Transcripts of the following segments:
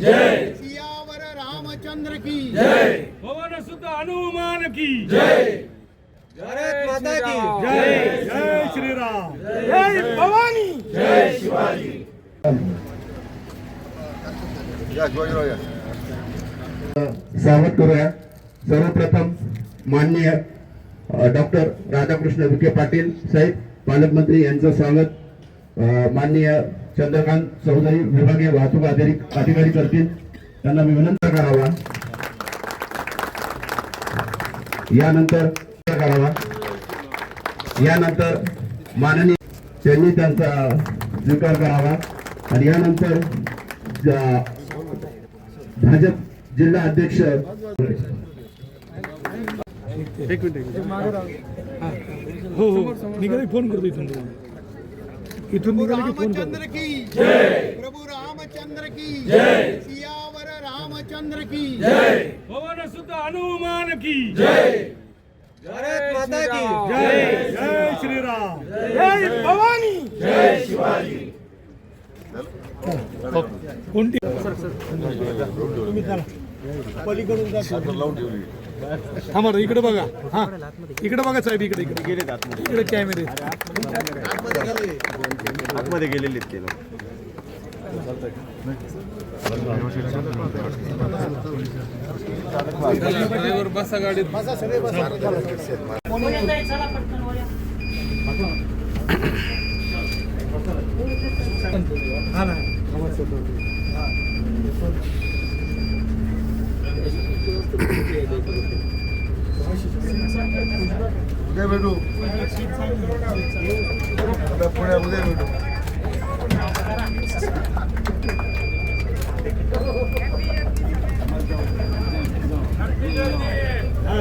जय। सियावर रामचंद्र की। जय। पवन सुत हनुमान की। जय। भारत माता की। जय। जय श्रीराम जय। भवानी। जय शिवाजी। स्वागत करूया। सर्वप्रथम माननीय डॉक्टर राधाकृष्ण विखे पाटील साहेब पालकमंत्री यांचं स्वागत. माननीय चंद्रकांत चौधरी विभागीय वाहतूक अधिकारी अधिकारी करतील. त्यांना मी विनंती करावा यानंतर करावा यानंतर माननीय त्यांनी त्यांचा स्वीकार करावा. आणि यानंतर भाजप जिल्हा अध्यक्ष हो. हो निघाले फोन करतो इथून. इथून निघाले फोन करतो. ప్రభు రామచంద్ర కి సియావర రామచంద్ర కి పవన సుత హనుమాన్ కి మాతా కి జై జై శ్రీరామ్ జై భవానీ జై శివాజీ कोणती पलीकडून थांबा इकडे बघा. हा. इकडे बघा साहेब इकडे इकडे. गेले इकडे कॅमेरे आतमध्ये गेलेले ते लोक. हा ना उद्या भेटू. पुण्यात उद्या भेटू.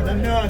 धन्यवाद.